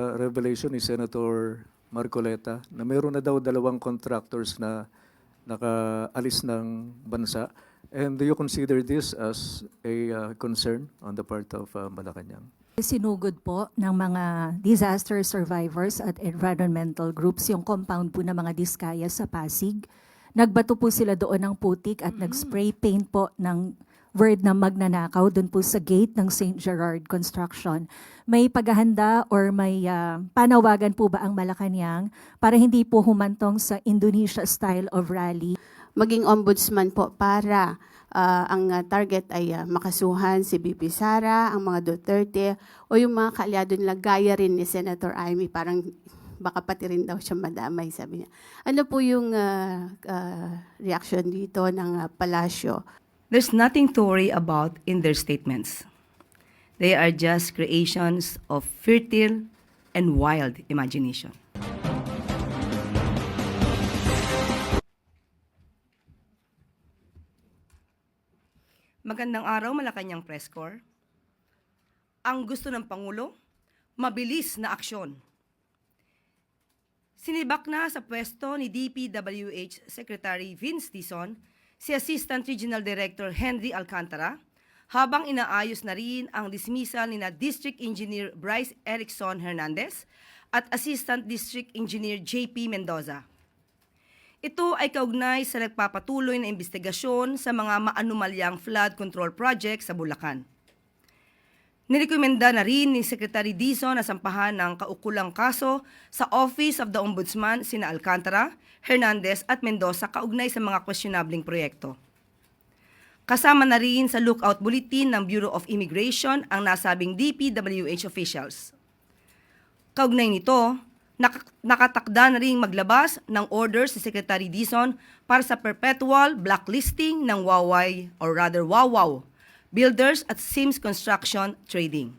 uh, revelation ni Senator Marcoleta na mayroon na daw dalawang contractors na nakaalis ng bansa. And do you consider this as a uh, concern on the part of uh, Malacanang? Sinugod po ng mga disaster survivors at environmental groups yung compound po ng mga diskaya sa Pasig. Nagbato po sila doon ng putik at nag-spray paint po ng word na magnanakaw doon po sa gate ng St. Gerard Construction. May paghahanda or may ah, panawagan po ba ang Malacanang para hindi po humantong sa Indonesia style of rally? maging ombudsman po para ah, ang ah, target ay ah, makasuhan si BP Sara, ang mga Duterte, o yung mga kaalyado nila gaya rin ni Senator Amy, parang baka pati rin daw siya madamay, sabi niya. Ano po yung ah, ah, reaction dito ng ah, palasyo? There's nothing to worry about in their statements. They are just creations of fertile and wild imagination. Magandang araw, Malacanang Press Corps. Ang gusto ng Pangulo, mabilis na aksyon. Sinibak na sa pwesto ni DPWH Secretary Vince Dizon si Assistant Regional Director Henry Alcantara habang inaayos na rin ang dismissal ni na District Engineer Bryce Erickson Hernandez at Assistant District Engineer JP Mendoza. Ito ay kaugnay sa nagpapatuloy na investigasyon sa mga maanumalyang flood control project sa Bulacan. Nirekomenda na rin ni Secretary Dizon na sampahan ng kaukulang kaso sa Office of the Ombudsman sina Alcantara, Hernandez at Mendoza kaugnay sa mga questionabling proyekto. Kasama na rin sa lookout bulletin ng Bureau of Immigration ang nasabing DPWH officials. Kaugnay nito, nak- nakatakda na rin maglabas ng order si Secretary Dizon para sa perpetual blacklisting ng Huawei or rather Wawaw builders at Sims Construction Trading.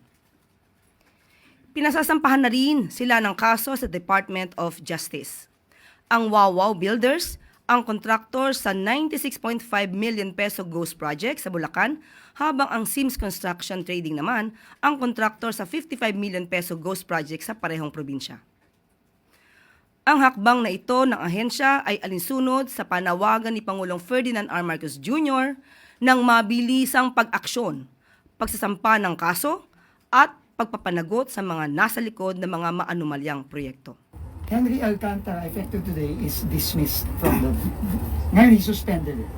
Pinasasampahan na rin sila ng kaso sa Department of Justice. Ang Wawaw Builders ang kontraktor sa 96.5 million peso ghost project sa Bulacan, habang ang Sims Construction Trading naman ang kontraktor sa 55 million peso ghost project sa parehong probinsya. Ang hakbang na ito ng ahensya ay alinsunod sa panawagan ni Pangulong Ferdinand R. Marcos Jr. ng mabilisang pag-aksyon, pagsasampa ng kaso, at pagpapanagot sa mga nasa likod ng mga maanumalyang proyekto. Henry Alcantara, effective today, is dismissed from the... Ngayon, he suspended it.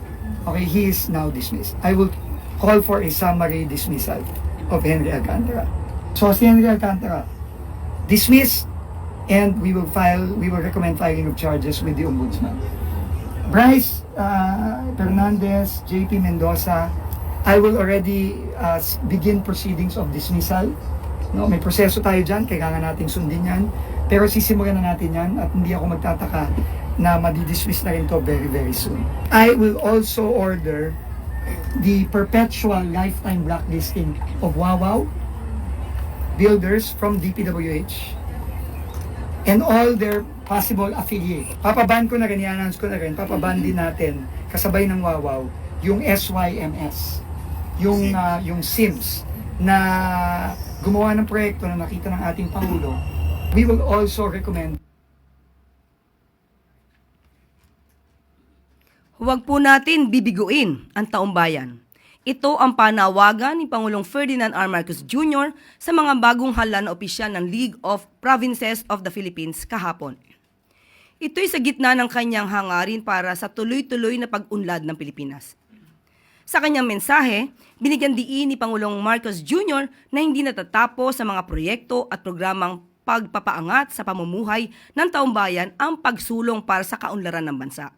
Okay, he is now dismissed. I will call for a summary dismissal of Henry Alcantara. So, si Henry Alcantara, dismissed, and we will file, we will recommend filing of charges with the Ombudsman. Bryce uh, Fernandez, JP Mendoza, I will already uh, begin proceedings of dismissal. No, may proseso tayo dyan, kailangan nating sundin yan. Pero sisimulan na natin yan at hindi ako magtataka na madidismiss na rin to very, very soon. I will also order the perpetual lifetime blacklisting of Wawaw builders from DPWH and all their possible affiliate. Papaban ko na rin, i-announce ko na rin, papaban din natin, kasabay ng Wawaw, yung SYMS, yung, ah, yung SIMS, na gumawa ng proyekto na nakita ng ating Pangulo. We will also recommend Huwag po natin bibiguin ang taong bayan. Ito ang panawagan ni Pangulong Ferdinand R. Marcos Jr. sa mga bagong hala na opisyal ng League of Provinces of the Philippines kahapon. Ito'y sa gitna ng kanyang hangarin para sa tuloy-tuloy na pag-unlad ng Pilipinas. Sa kanyang mensahe, binigyan diin ni Pangulong Marcos Jr. na hindi natatapos sa mga proyekto at programang pagpapaangat sa pamumuhay ng taong bayan ang pagsulong para sa kaunlaran ng bansa.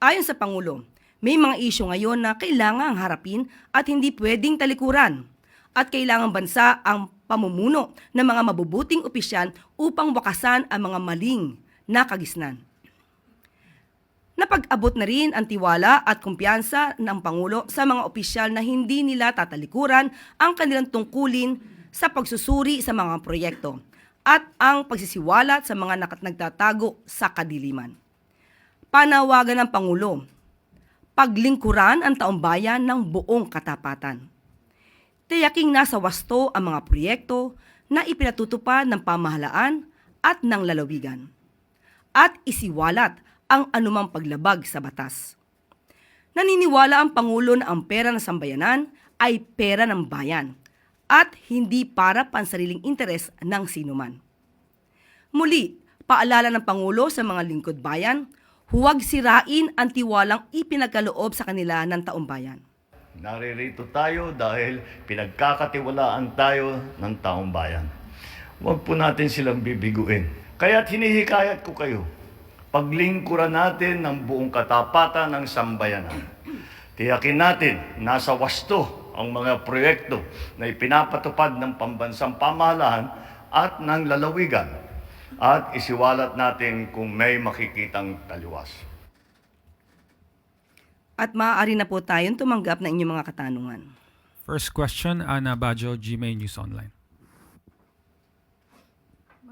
Ayon sa Pangulo, may mga isyu ngayon na kailangang harapin at hindi pwedeng talikuran. At kailangang bansa ang pamumuno ng mga mabubuting opisyal upang wakasan ang mga maling na kagisnan. Napag-abot na rin ang tiwala at kumpiyansa ng Pangulo sa mga opisyal na hindi nila tatalikuran ang kanilang tungkulin sa pagsusuri sa mga proyekto at ang pagsisiwalat sa mga nagtatago sa kadiliman. Panawagan ng Pangulo, paglingkuran ang taong bayan ng buong katapatan. Tiyaking nasa wasto ang mga proyekto na ipinatutupad ng pamahalaan at ng lalawigan at isiwalat ang anumang paglabag sa batas. Naniniwala ang Pangulo na ang pera ng sambayanan ay pera ng bayan at hindi para pansariling interes ng sinuman. Muli, paalala ng Pangulo sa mga lingkod bayan, huwag sirain ang tiwalang ipinagkaloob sa kanila ng taong bayan. Naririto tayo dahil pinagkakatiwalaan tayo ng taong bayan. Huwag po natin silang bibiguin. Kaya't hinihikayat ko kayo, paglingkuran natin ng buong katapatan ng sambayanan. Tiyakin natin, nasa wasto ang mga proyekto na ipinapatupad ng pambansang pamahalaan at ng lalawigan at isiwalat natin kung may makikitang taliwas. At maaari na po tayong tumanggap ng inyong mga katanungan. First question, Ana Bajo, GMA News Online.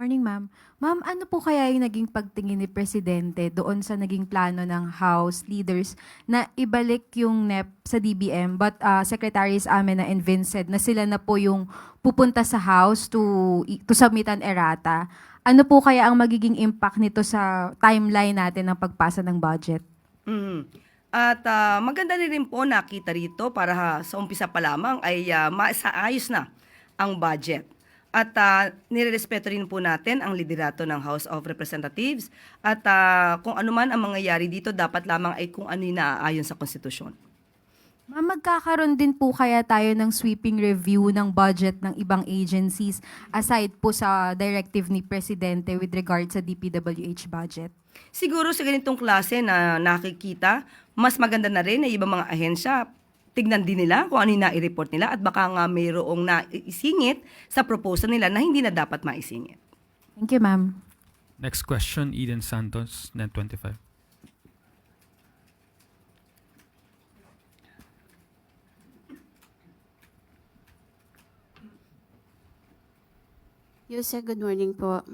Morning, ma'am. Ma'am, ano po kaya yung naging pagtingin ni Presidente doon sa naging plano ng House leaders na ibalik yung NEP sa DBM but uh, Secretaries Amena and Vincent na sila na po yung pupunta sa House to, to submit an errata. Ano po kaya ang magiging impact nito sa timeline natin ng pagpasa ng budget? Mhm. At ah, maganda rin, po nakita rito para ha, sa umpisa pa lamang ay uh, masaayos na ang budget. At uh, nirerespeto rin po natin ang liderato ng House of Representatives at ah, kung ano man ang mangyayari dito dapat lamang ay kung ano yung naaayon sa konstitusyon. Ma'am, magkakaroon din po kaya tayo ng sweeping review ng budget ng ibang agencies aside po sa directive ni Presidente with regard sa DPWH budget? Siguro sa ganitong klase na nakikita, mas maganda na rin na ibang mga ahensya tignan din nila kung ano yung nai-report nila at baka nga mayroong naisingit sa proposal nila na hindi na dapat maisingit. Thank you, ma'am. Next question, Eden Santos, Net25. Yusek, good morning po.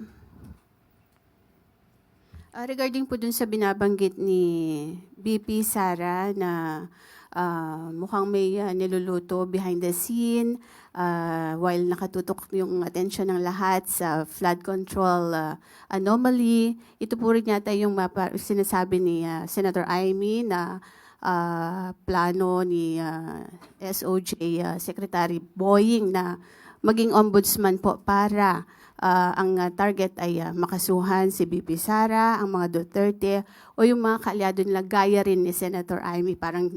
Uh, regarding po dun sa binabanggit ni BP Sara na uh, mukhang may uh, niluluto behind the scene uh, while nakatutok yung atensyon ng lahat sa flood control uh, anomaly. Ito po rin yata yung mapa- sinasabi ni uh, Senator Amy na uh, plano ni uh, SOJ uh, Secretary Boying na maging ombudsman po para ah, ang ah, target ay ah, makasuhan si BP Sara, ang mga Duterte, o yung mga kaalyado nila gaya rin ni Senator Amy, parang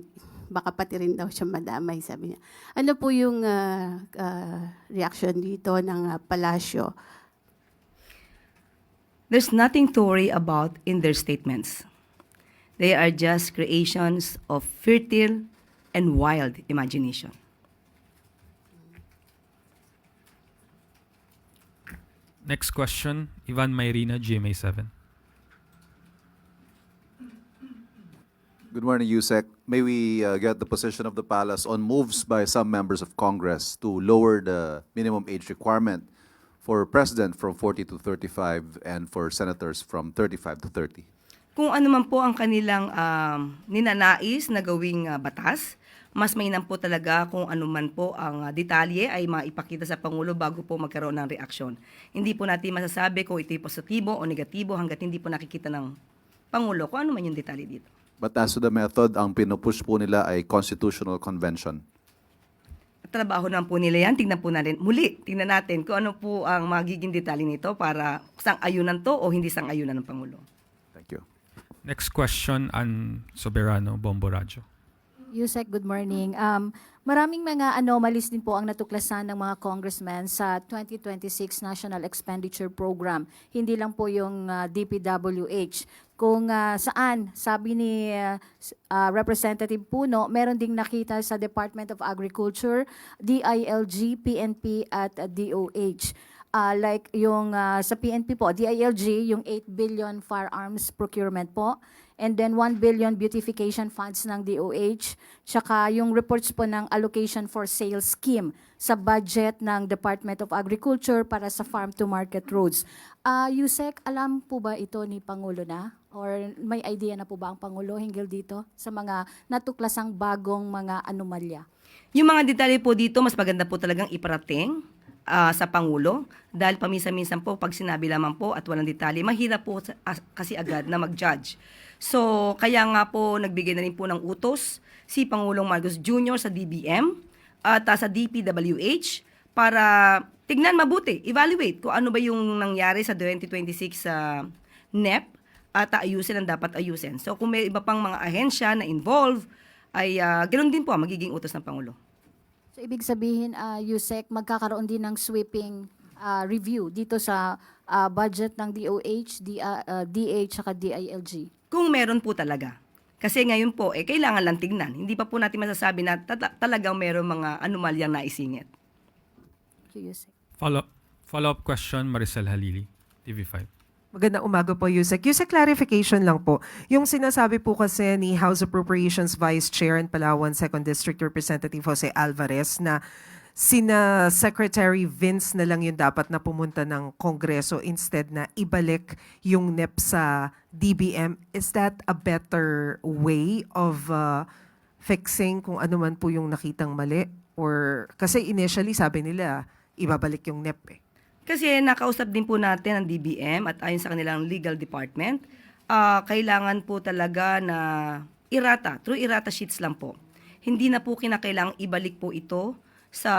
baka pati rin daw siya madamay, sabi niya. Ano po yung ah, ah, reaction dito ng ah, palasyo? There's nothing to worry about in their statements. They are just creations of fertile and wild imagination. Next question, Ivan Mayrina, GMA 7. Good morning, Yusek. May we uh, get the position of the palace on moves by some members of Congress to lower the minimum age requirement for president from 40 to 35 and for senators from 35 to 30? Kung ano man po ang kanilang um, ninanais na gawing ah, batas, mas mainam po talaga kung ano man po ang ah, detalye ay maipakita sa Pangulo bago po magkaroon ng reaksyon. Hindi po natin masasabi kung ito'y positibo o negatibo hanggat hindi po nakikita ng Pangulo kung ano man yung detalye dito. But as to the method, ang pinupush po nila ay constitutional convention. trabaho naman po nila yan. Tingnan po natin. Muli, tingnan natin kung ano po ang magiging detalye nito para sang-ayunan to o hindi sang-ayunan ng Pangulo. Thank you. Next question, An Soberano, Bombo Radyo. Yusek, good morning. Um, maraming mga anomalies din po ang natuklasan ng mga congressmen sa 2026 National Expenditure Program. Hindi lang po yung uh, DPWH. Kung uh, saan, sabi ni uh, uh, Representative Puno, meron ding nakita sa Department of Agriculture, DILG, PNP at uh, DOH. Uh, like yung uh, sa PNP po, DILG, yung 8 billion firearms procurement po, and then 1 billion beautification funds ng DOH, tsaka yung reports po ng allocation for sales scheme sa budget ng Department of Agriculture para sa farm to market roads. Ah, Yusek, alam po ba ito ni Pangulo na? Or may idea na po ba ang Pangulo hinggil dito sa mga natuklasang bagong mga anomalya? Yung mga detalye po dito, mas maganda po talagang iparating ah, sa Pangulo dahil paminsan-minsan po pag sinabi lamang po at walang detalye, mahirap po kasi agad na mag-judge. So, kaya nga po nagbigay na rin po ng utos si Pangulong Marcos Jr. sa DBM at ah, sa DPWH para tignan mabuti, evaluate kung ano ba yung nangyari sa 2026 sa NEP at ayusin ang dapat ayusin. So, kung may iba pang mga ahensya na involved, ay ah, ganoon din po magiging utos ng Pangulo. So, ibig sabihin, uh, Yusek, magkakaroon din ng sweeping ah, review dito sa ah, budget ng DOH, D, DH, at DILG. Kung meron po talaga. Kasi ngayon po, eh, kailangan lang tignan. Hindi pa po natin masasabi na tata- talagang meron mga anomalyang naisingit. Thank you, Yusek. Follow follow-up question, Maricel Halili, TV5. Magandang umaga po, Yusek. Yusek, clarification lang po. Yung sinasabi po kasi ni House Appropriations Vice Chair and Palawan 2nd District Representative Jose Alvarez na sina Secretary Vince na lang yung dapat na pumunta ng Kongreso instead na ibalik yung NEP sa DBM. Is that a better way of uh, fixing kung ano man po yung nakitang mali? Or, kasi initially sabi nila, ibabalik yung NEP eh. Kasi nakausap din po natin ang DBM at ayon sa kanilang legal department, ah, kailangan po talaga na irata, through irata sheets lang po. Hindi na po kinakailangang ibalik po ito sa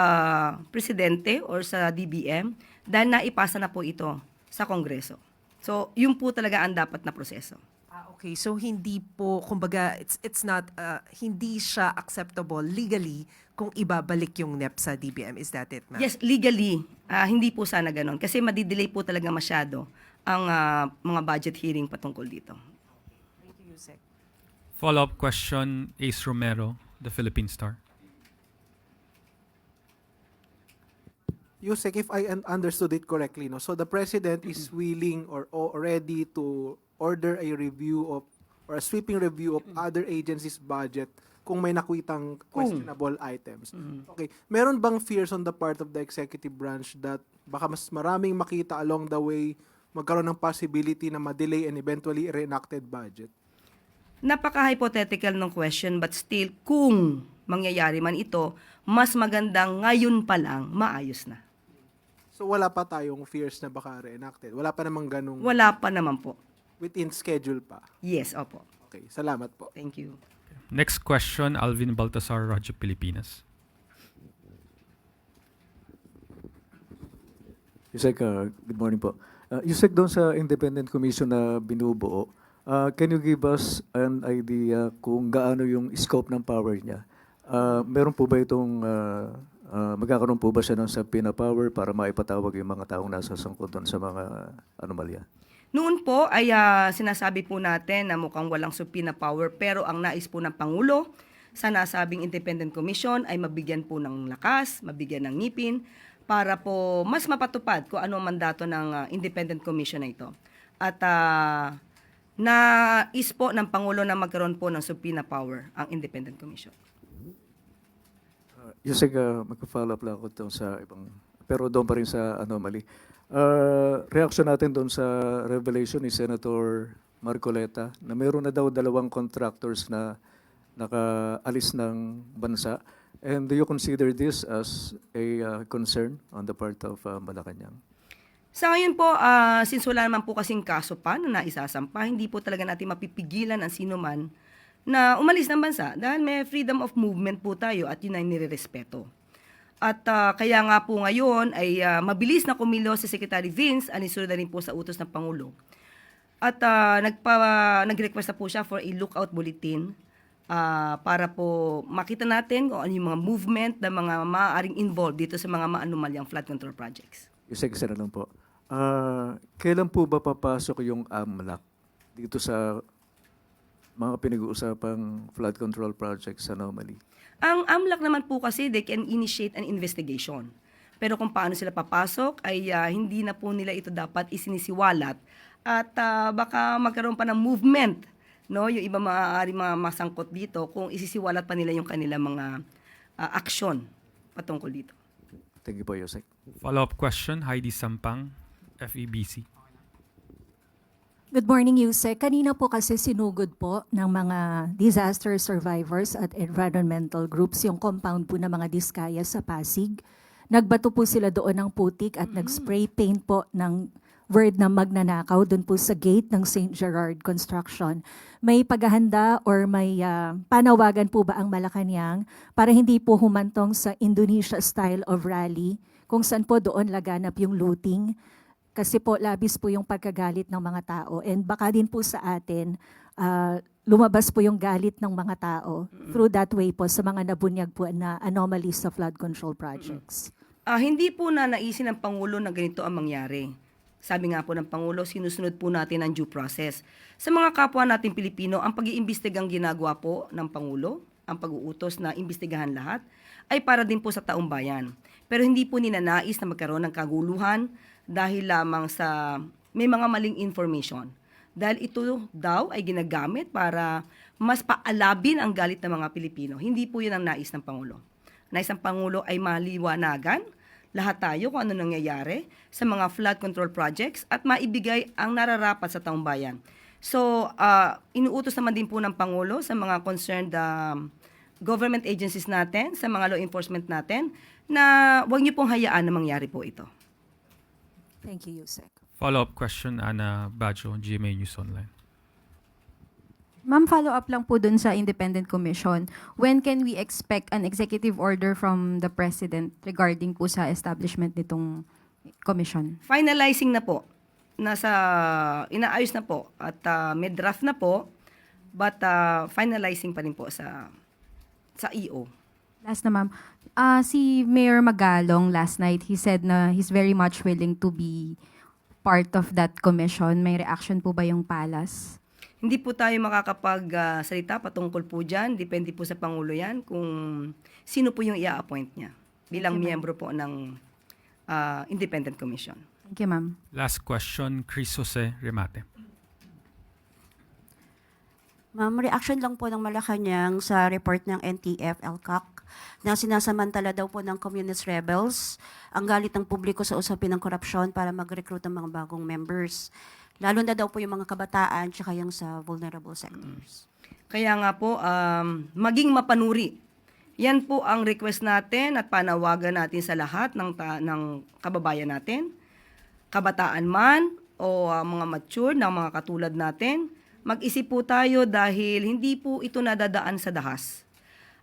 presidente or sa DBM dahil naipasa na po ito sa Kongreso. So, yun po talaga ang dapat na proseso. Ah, okay. So hindi po, kumbaga, it's it's not, uh, hindi siya acceptable legally kung ibabalik yung NEP sa DBM. Is that it, ma'am? Yes, legally, ah, hindi po sana ganon. Kasi madidelay po talaga masyado ang ah, mga budget hearing patungkol dito. Thank you, Yusek. Follow-up question, Ace Romero, The Philippine Star. Yusek, if I un- understood it correctly, no, so the president is willing or, or ready to order a review of or a sweeping review of other agencies' budget kung may nakwitang questionable items. Okay, meron bang fears on the part of the executive branch that baka mas maraming makita along the way magkaroon ng possibility na ma-delay and eventually reenacted budget? Napaka-hypothetical ng question but still, kung mangyayari man ito, mas magandang ngayon pa lang maayos na. So wala pa tayong fears na baka reenacted. Wala pa namang ganong Wala pa naman po. within schedule pa. Yes, opo. Okay, salamat po. Thank you. Next question, Alvin Baltasar, Radyo Pilipinas. Yusek, uh, good morning po. Uh, Yusek, doon sa independent commission na binubuo, uh, can you give us an idea kung gaano yung scope ng power niya? Uh, meron po ba itong, uh, uh, magkakaroon po ba siya ng subpoena power para maipatawag yung mga taong nasa sangkot doon sa mga anomalya? Noon po ay ah, sinasabi po natin na mukhang walang subpoena power pero ang nais po ng Pangulo sa nasabing independent commission ay mabigyan po ng lakas, mabigyan ng ngipin para po mas mapatupad kung ano ang mandato ng ah, independent commission na ito. At ah, nais po ng Pangulo na magkaroon po ng subpoena power ang independent commission. Uh, Yusek, uh, mag-follow up lang ako sa ibang, pero doon pa rin sa anomaly. Uh, reaction natin doon sa revelation ni Senator Marcoleta na mayroon na daw dalawang contractors na nakaalis ng bansa. And do you consider this as a uh, concern on the part of uh, Malacanang? Sa ngayon po, ah, since wala naman po kasing kaso pa na naisasampa, hindi po talaga natin mapipigilan ang sino man na umalis ng bansa dahil may freedom of movement po tayo at yun ay nirerespeto. At ah, kaya nga po ngayon ay ah, mabilis na kumilo si Secretary Vince, anisunod na rin po sa utos ng Pangulo. At ah, nagpa, nag-request na po siya for a lookout bulletin ah, para po makita natin kung ano yung mga movement ng mga maaaring involved dito sa mga maanumalyang flood control projects. Yusek, isa na lang po. Uh, kailan po ba papasok yung AMLAC dito sa mga pinag-uusapang flood control projects sa anomaly? Ang AMLAC naman po kasi, they can initiate an investigation. Pero kung paano sila papasok, ay ah, hindi na po nila ito dapat isinisiwalat. At ah, baka magkaroon pa ng movement, no? yung iba maaari mga masangkot dito, kung isisiwalat pa nila yung kanilang mga ah, aksyon patungkol dito. Thank you po, Yusek. Follow-up question, Heidi Sampang, FEBC. Good morning, Yusek. Kanina po kasi sinugod po ng mga disaster survivors at environmental groups yung compound po ng mga diskaya sa Pasig. Nagbato po sila doon ng putik at nag-spray paint po ng word na magnanakaw doon po sa gate ng St. Gerard Construction. May paghahanda or may ah, panawagan po ba ang Malacanang para hindi po humantong sa Indonesia style of rally kung saan po doon laganap yung looting kasi po labis po yung pagkagalit ng mga tao and baka din po sa atin ah, lumabas po yung galit ng mga tao through that way po sa mga nabunyag po na anomalies sa flood control projects. Ah, hindi po na naisin ng Pangulo na ganito ang mangyari. Sabi nga po ng Pangulo, sinusunod po natin ang due process. Sa mga kapwa natin Pilipino, ang pag-iimbestigang ginagawa po ng Pangulo, ang pag-uutos na imbestigahan lahat, ay para din po sa taong bayan. Pero hindi po ninanais na magkaroon ng kaguluhan dahil lamang sa may mga maling information. Dahil ito daw ay ginagamit para mas paalabin ang galit ng mga Pilipino. Hindi po yun ang nais ng Pangulo. Nais ng Pangulo ay maliwanagan lahat tayo kung ano nangyayari sa mga flood control projects at maibigay ang nararapat sa taong bayan. So, ah, inuutos naman din po ng Pangulo sa mga concerned um, government agencies natin, sa mga law enforcement natin, na huwag niyo pong hayaan na mangyari po ito. Thank you, Yusek. Follow-up question, Ana Bajo, GMA News Online. Ma'am, follow up lang po dun sa Independent Commission. When can we expect an executive order from the President regarding po sa establishment nitong commission? Finalizing na po. Nasa, inaayos na po. At ah, may draft na po. But ah, finalizing pa rin po sa, sa EO. Last na ma'am, Ah, si Mayor Magalong last night, he said na he's very much willing to be part of that commission. May reaction po ba yung Palas? Hindi po tayo makakapag-salita patungkol po dyan. Depende po sa Pangulo yan kung sino po yung i-appoint niya bilang Thank you, ma'am. miyembro po ng ah, Independent Commission. Thank you, ma'am. Last question, Chris Jose Remate. Ma'am, reaction lang po ng Malacanang sa report ng NTF, LCAC, na sinasamantala daw po ng communist rebels ang galit ng publiko sa usapin ng korupsyon para mag-recruit ng mga bagong members. Lalo na daw po yung mga kabataan tsaka yung sa vulnerable sectors. Kaya nga po, um, maging mapanuri. Yan po ang request natin at panawagan natin sa lahat ng, ta- ng kababayan natin. Kabataan man o uh, mga mature na mga katulad natin, mag-isip po tayo dahil hindi po ito nadadaan sa dahas.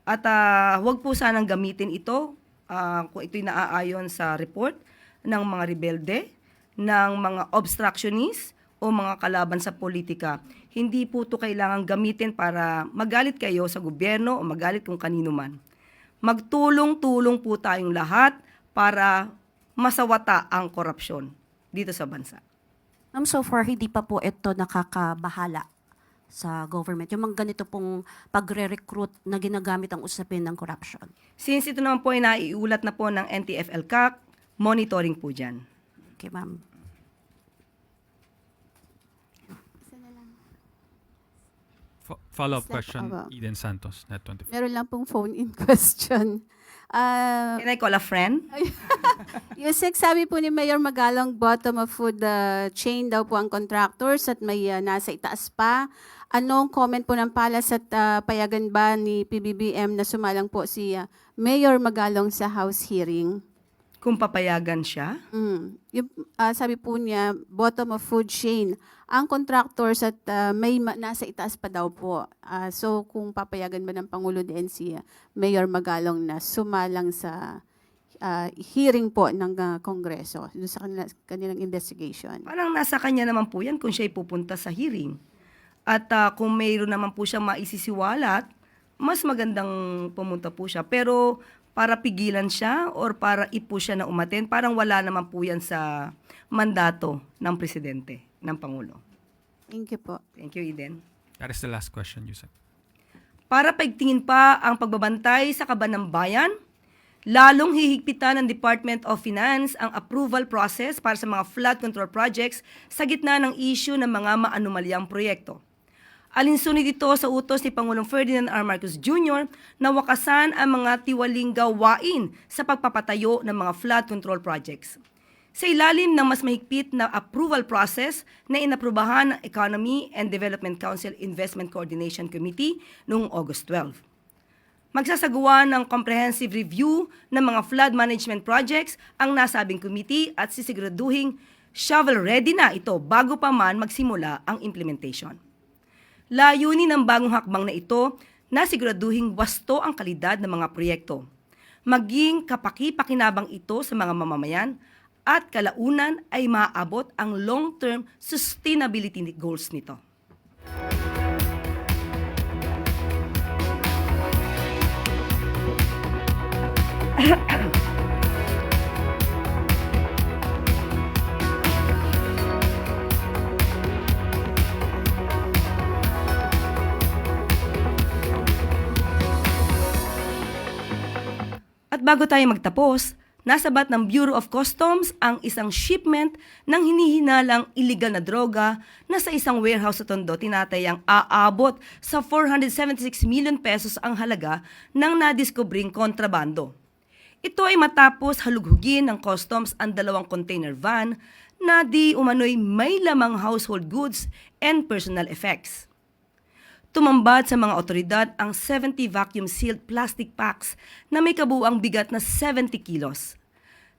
At ah, huwag po sanang gamitin ito ah, kung ito'y naaayon sa report ng mga rebelde, ng mga obstructionist o mga kalaban sa politika. Hindi po ito kailangan gamitin para magalit kayo sa gobyerno o magalit kung kanino man. Magtulong-tulong po tayong lahat para masawata ang korupsyon dito sa bansa. Ma'am, so far, hindi pa po ito nakakabahala sa government. Yung mga ganito pong pagre-recruit na ginagamit ang usapin ng corruption. Since ito naman po ay naiulat na po ng NTF-LCAC, monitoring po dyan. Okay, ma'am. Fo- follow-up question. Eden Santos, Net24. Meron lang pong phone-in question. Ah, Can I call a friend? Yusek, sabi po ni Mayor Magalong, bottom of food uh, chain daw po ang contractors at may uh, nasa itaas pa. Anong comment po ng palas at uh, payagan ba ni PBBM na sumalang po si uh, Mayor Magalong sa House hearing? Kung papayagan siya? Mm. Yung, ah, sabi po niya, bottom of food chain. Ang contractors at ah, may ma- nasa itaas pa daw po. Ah, so kung papayagan ba ng Pangulo din si ah, Mayor Magalong na sumalang sa ah, hearing po ng ah, Kongreso doon sa kanila, kanilang investigation. Parang nasa kanya naman po yan kung siya pupunta sa hearing. At ah, kung mayroon naman po siyang maisisiwalat, mas magandang pumunta po siya. Pero para pigilan siya or para ipo siya na umaten, parang wala naman po yan sa mandato ng presidente, ng Pangulo. Thank you po. Thank you, Eden. That is the last question, Yusek. Para paigtingin pa ang pagbabantay sa kaban ng bayan, lalong hihigpitan ng Department of Finance ang approval process para sa mga flood control projects sa gitna ng issue ng mga maanumalyang proyekto. Alinsunod ito sa utos ni Pangulong Ferdinand R. Marcos Jr. na wakasan ang mga tiwaling gawain sa pagpapatayo ng mga flood control projects. Sa ilalim ng mas mahigpit na approval process na inaprubahan ng Economy and Development Council Investment Coordination Committee noong August 12. Magsasagawa ng comprehensive review ng mga flood management projects ang nasabing committee at sisiguraduhin shovel-ready na ito bago pa man magsimula ang implementation. Layunin ng bagong hakbang na ito na siguraduhin wasto ang kalidad ng mga proyekto. Maging kapaki-pakinabang ito sa mga mamamayan at kalaunan ay maaabot ang long-term sustainability goals nito. At bago tayo magtapos, nasabat ng Bureau of Customs ang isang shipment ng hinihinalang illegal na droga na sa isang warehouse sa Tondo tinatayang aabot sa 476 million pesos ang halaga ng nadiskobring kontrabando. Ito ay matapos halughugin ng customs ang dalawang container van na di umano'y may lamang household goods and personal effects. Tumambad sa mga otoridad ang 70 vacuum-sealed plastic packs na may kabuang bigat na 70 kilos.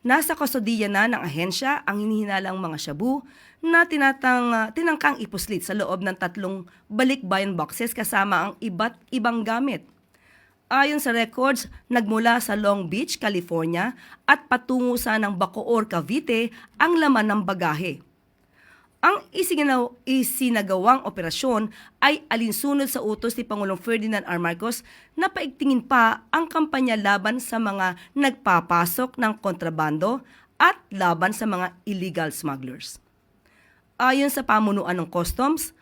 Nasa kustodiya na ng ahensya ang hinihinalang mga shabu na tinatang, ah, tinangkang ipuslit sa loob ng tatlong balikbayan boxes kasama ang iba't ibang gamit. Ayon sa records, nagmula sa Long Beach, California at patungo sa ng Bacoor, Cavite ang laman ng bagahe. Ang isinginaw, isinagawang operasyon ay alinsunod sa utos ni Pangulong Ferdinand R. Marcos na paigtingin pa ang kampanya laban sa mga nagpapasok ng kontrabando at laban sa mga illegal smugglers. Ayon sa pamunuan ng customs,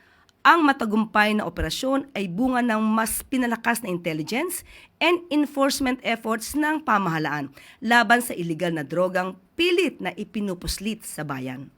ang matagumpay na operasyon ay bunga ng mas pinalakas na intelligence and enforcement efforts ng pamahalaan laban sa illegal na drogang pilit na ipinupuslit sa bayan.